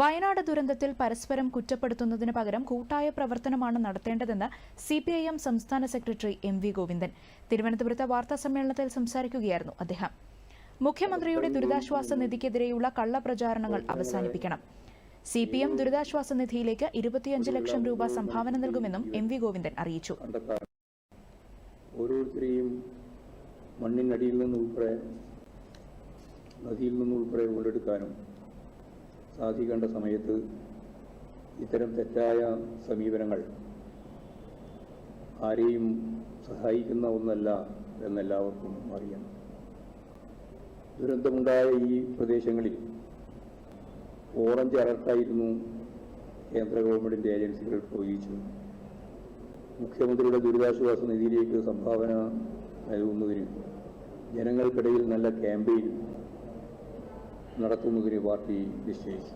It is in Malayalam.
വയനാട് ദുരന്തത്തിൽ പരസ്പരം കുറ്റപ്പെടുത്തുന്നതിന് പകരം കൂട്ടായ പ്രവർത്തനമാണ് നടത്തേണ്ടതെന്ന് സി പി ഐ എം സംസ്ഥാന സെക്രട്ടറി എം വി ഗോവിന്ദൻ. തിരുവനന്തപുരത്ത് വാർത്താ സമ്മേളനത്തിൽ സംസാരിക്കുകയായിരുന്നു അദ്ദേഹം. മുഖ്യമന്ത്രിയുടെ ദുരിതാശ്വാസ നിധിക്കെതിരെയുള്ള കള്ളപ്രചാരണങ്ങൾ അവസാനിപ്പിക്കണം. സി പി എം ദുരിതാശ്വാസ നിധിയിലേക്ക് ഇരുപത്തിയഞ്ച് ലക്ഷം രൂപ സംഭാവന നൽകുമെന്നും എം വി ഗോവിന്ദൻ അറിയിച്ചു. ഓരോരുത്തരെയും മണ്ണിനടിയിൽ നിന്നുൾപ്പെടെ നദിയിൽ നിന്നുൾപ്പെടെ ഉള്ളെടുക്കാനും സാധിക്കേണ്ട സമയത്ത് ഇത്തരം തെറ്റായ സമീപനങ്ങൾ ആരെയും സഹായിക്കുന്ന ഒന്നല്ല എന്നെല്ലാവർക്കും അറിയാം. ദുരന്തമുണ്ടായ ഈ പ്രദേശങ്ങളിൽ ഓറഞ്ച് അലർട്ടായിരുന്നു കേന്ദ്ര ഗവൺമെന്റിന്റെ ഏജൻസികൾ പ്രയോഗിച്ചു മുഖ്യമന്ത്രിയുടെ ദുരിതാശ്വാസ നിധിയിലേക്ക് സംഭാവന നൽകുന്നതിന് ജനങ്ങൾക്കിടയിൽ നല്ല ക്യാമ്പയിൻ നടത്തുന്നതിന് പാർട്ടി നിശ്ചയിച്ചു